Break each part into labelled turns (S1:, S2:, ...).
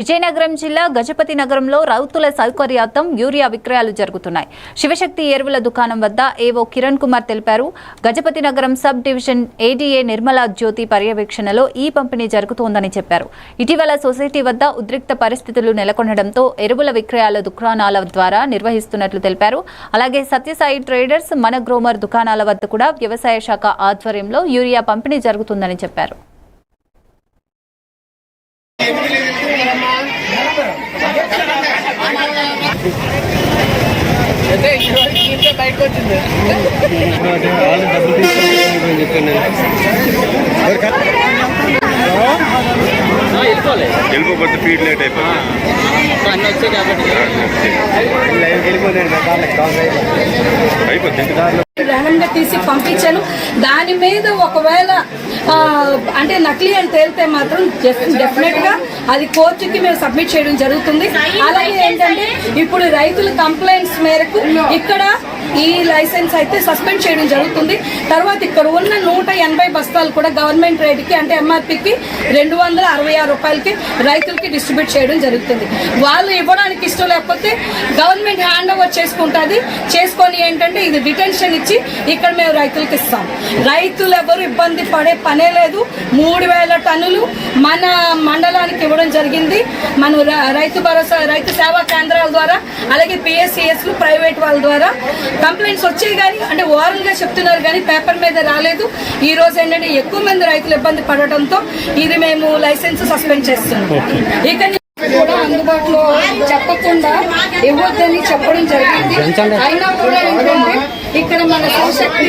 S1: విజయనగరం జిల్లా గజపతి నగరంలో రైతుల సౌకర్యార్థం యూరియా విక్రయాలు జరుగుతున్నాయి. శివశక్తి ఎరువుల దుకాణం వద్ద ఏవో కిరణ్ కుమార్ తెలిపారు. Gajapathi Nagaram sub division ADA Nirmala Jyothi పర్యవేక్షణలో ఈ పంపిణీ జరుగుతోందని చెప్పారు. ఇటీవల సొసైటీ వద్ద ఉద్రిక్త పరిస్థితులు నెలకొనడంతో ఎరువుల విక్రయాల దుకాణాల ద్వారా నిర్వహిస్తున్నట్లు తెలిపారు. అలాగే సత్యసాయి ట్రేడర్స్ మన గ్రోమర్ దుకాణాల వద్ద కూడా వ్యవసాయ శాఖ ఆధ్వర్యంలో యూరియా పంపిణీ జరుగుతుందని చెప్పారు.
S2: అయితే ఇంట్లో బయటకు వచ్చింది
S3: వాళ్ళు డబ్బులు తీసుకొని
S2: వెళ్ళిపోలే
S4: వెళ్ళిపోతే ఫీడ్ లేట్ అయిపోతుంది.
S2: అన్నీ వచ్చాయి కాబట్టి
S4: అయిపోతుంది
S5: ర్యాండమ్గా తీసి పంపించాను. దాని మీద ఒకవేళ అంటే నకిలీ అని తేలితే మాత్రం డెఫినెట్గా అది కోర్టుకి మేము సబ్మిట్ చేయడం జరుగుతుంది. అలాగే ఏంటంటే ఇప్పుడు రైతుల కంప్లైంట్స్ మేరకు ఇక్కడ ఈ లైసెన్స్ అయితే సస్పెండ్ చేయడం జరుగుతుంది. తర్వాత ఇక్కడ ఉన్న నూట ఎనభై బస్తాలు కూడా గవర్నమెంట్ రేటుకి అంటే ఎంఆర్పికి రెండు వందల అరవై ఆరు రూపాయలకి రైతులకి డిస్ట్రిబ్యూట్ చేయడం జరుగుతుంది. వాళ్ళు ఇవ్వడానికి ఇష్టం లేకపోతే గవర్నమెంట్ హ్యాండ్ ఓవర్ చేసుకుంటుంది. చేసుకొని ఏంటంటే ఇది డిటెన్షన్ ఇచ్చి ఇక్కడ మేము రైతులకి ఇస్తాం. రైతులు ఎవరు ఇబ్బంది పడే పనే లేదు. మూడు వేల టన్నులు మన మండలానికి ఇవ్వడం జరిగింది. మన రైతు భరోసా రైతు సేవా కేంద్రాల ద్వారా అలాగే పిఎస్సిఎస్ ప్రైవేట్ వాళ్ళ ద్వారా కంప్లైంట్స్ వచ్చాయి కానీ అంటే ఓరల్గా చెప్తున్నారు కానీ పేపర్ మీద రాలేదు. ఈ రోజు ఏంటంటే ఎక్కువ మంది రైతులు ఇబ్బంది పడటంతో ఇది మేము లైసెన్స్ సస్పెండ్ చేస్తున్నాం. ఇక కూడా అందుబాటులో చెప్పకుండా ఇవ్వద్దని చెప్పడం జరిగింది. అయినా కూడా ఏంటంటే ఇక్కడ మన శివశక్తి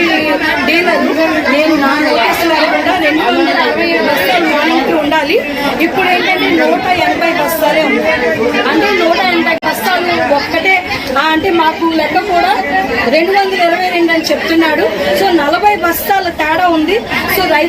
S5: డీలర్ నేను నా నోటీస్ కూడా రెండు వందల అరవై ఏడు బస్తాలు మార్నింగ్ ఉండాలి. ఇప్పుడు ఏంటంటే నూట ఎనభై బస్తాలే ఉన్నాయి. అంటే నూట ఎనభై బస్తాలు ఒక్కటే అంటే మాకు లెక్క కూడా రెండు వందల ఇరవై రెండు అని చెప్తున్నాడు. సో నలభై బస్తాల తేడా ఉంది. సో రైతు